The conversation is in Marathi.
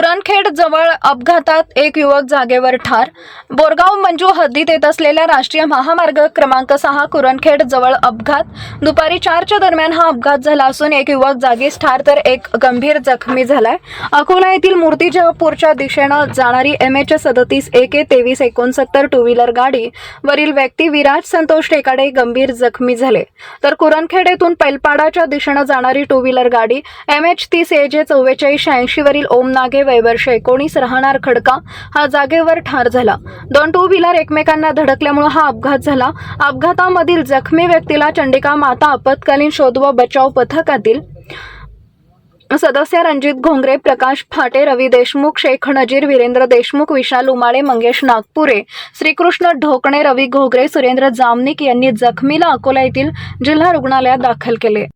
कुरणखेड जवळ अपघातात एक युवक जागेवर ठार. बोरगाव मंजू हद्दीत येत असलेल्या राष्ट्रीय महामार्ग क्रमांक सहा कुरणखेड जवळ अपघात. दुपारी चारच्या दरम्यान हा अपघात झाला असून एक युवक जागीच ठार तर एक गंभीर जखमी झालाय. अकोला येथील मूर्तिजापूरच्या दिशेनं जाणारी एम एच सदतीस ए के तेवीस एकोणसत्तर टू व्हीलर गाडी वरील व्यक्ती विराज संतोष टेकाडे गंभीर जखमी झाले. तर कुरणखेड येथून पैलपाडाच्या दिशेनं जाणारी टू व्हीलर गाडी एम एच तीस ए जे चव्वेचाळीस शहाऐंशी वरील ओम नागे वयवर्ष एकोणीस राहणार खडका हा जागेवर ठार झाला. दोन टू व्हीलर एकमेकांना धडकल्यामुळे हा अपघात झाला. अपघातामधील जखमी व्यक्तीला चंडिका माता आपत्कालीन शोध व बचाव पथकातील सदस्य रणजित घोंगरे प्रकाश फाटे रवी देशमुख शेख नजीर वीरेंद्र देशमुख विशाल उमाळे मंगेश नागपुरे श्रीकृष्ण ढोकणे रवी घोगरे सुरेंद्र जामनिक यांनी जखमीला अकोला येथील जिल्हा रुग्णालयात दाखल केले.